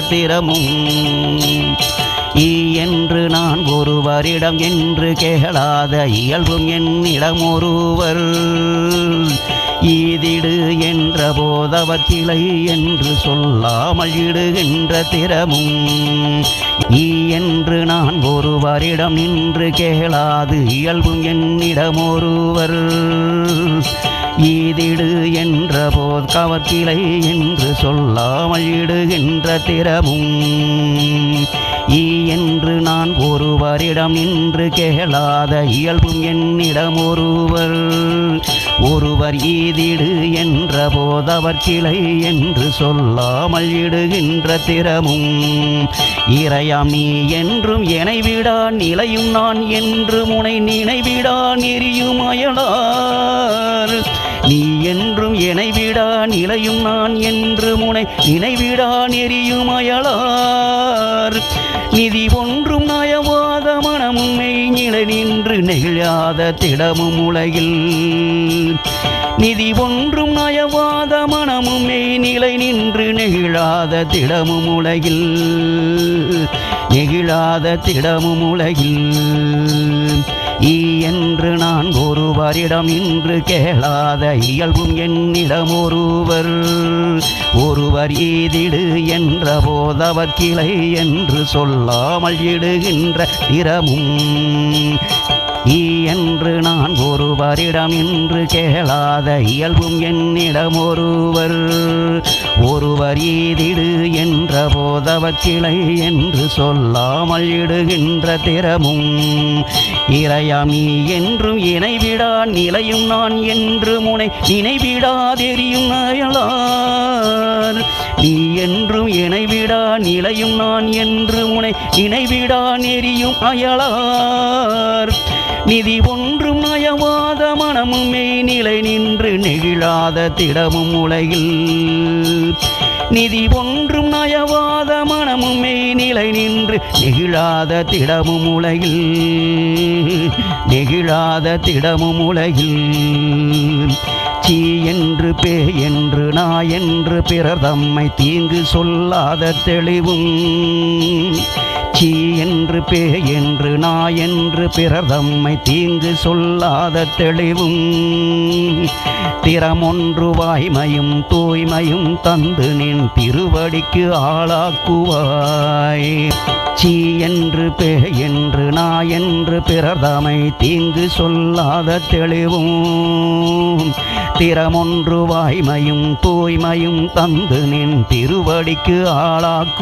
திறமும் ஈ என்று நான் ஒருவரிடம் என்று கேளாத இயல்பும் என்னிடம் ஒருவர். ஈதிடு என்ற போதவர் கிளை என்று சொல்லாமல் இடுகின்ற திறமும். ஈ என்று நான் ஒருவரிடம் நின்று கேளாது இயல்பும் என்னிடம் ஒருவர். ஈதிடு என்ற போது கவர்கிளை என்று சொல்லாமல் இடுகின்ற திறமும். ஈ என்று நான் ஒருவரிடம் நின்று கேளாத இயல்பும் என்னிடம் ஒருவர். ஒருவர் ஈதிடு என்ற போதவர் கிளை என்று சொல்லாமல் இடுகின்ற திறமும். இறையாம் நீ என்றும் எனைவிடா நிலையும் நான் என்று முனை நினைவிடா நெறியும் அயலார். நீ என்றும் விடா நிலையும் நான் என்று முனை நினைவிடா நெறியும் அயலார். நிதி ஒன்றும் நயவாத மனமும் மெய்நிலை நின்று நெகிழாத திடமும் உலகில். நிதி ஒன்றும் நயவாத மனமும் மெய்நிலை நின்று நெகிழாத திடமும் உலகில். நெகிழாத திடமும் உலகில். ஈ என்று நான் ஒருவரிடம் இன்று கேளாத இயல்பும் என்னிடம் ஒருவர் ஒருவர் ஈதிடு என்ற போதவர் கிளை என்று சொல்லாமல் இடுகின்ற திறமும் ஈ என்று அவரிடம் இன்று கேளாத இயல்பும் என்னிடம் ஒருவர். ஒருவர் ஈதிடு என்ற போதவக்கிளை என்று சொல்லாமல் இடுகின்ற திறமும் இறையாமி நீ என்றும் இணைவிடா நிலையும் நான் என்று முனை நினைவிடாதெரியும் அயலார். நீ என்றும் இணைவிடா நிலையும் நான் என்று முனை நினைவிடா நெறியும் அயலார். நிதி ஒன்றும் நயவாத மனமும் மெய்நிலை நின்று நெகிழாத திடமும் உலகில். நிதி ஒன்றும் நயவாத மனமும் மெய்நிலை நின்று நெகிழாத திடமும் உலகில். நெகிழாத திடமும் உலகில். சீ என்று பே என்று நா என்று பிறர் தம்மை தீங்கு சொல்லாத தெளிவும். சீ என்று பே என்று நா என்று பிறர் தம்மை தீங்கு சொல்லாத தெளிவும். திறமொன்று வாய்மையும் தூய்மையும் தந்து நின் திருவடிக்கு ஆளாக்குவாய். சீ என்று பே என்று நா என்று பிறர் தம்மை தீங்கு சொல்லாத தெளிவும். திறமொன்று வாய்மையும் தூய்மையும் தந்து நின் திருவடிக்கு ஆளாக்கு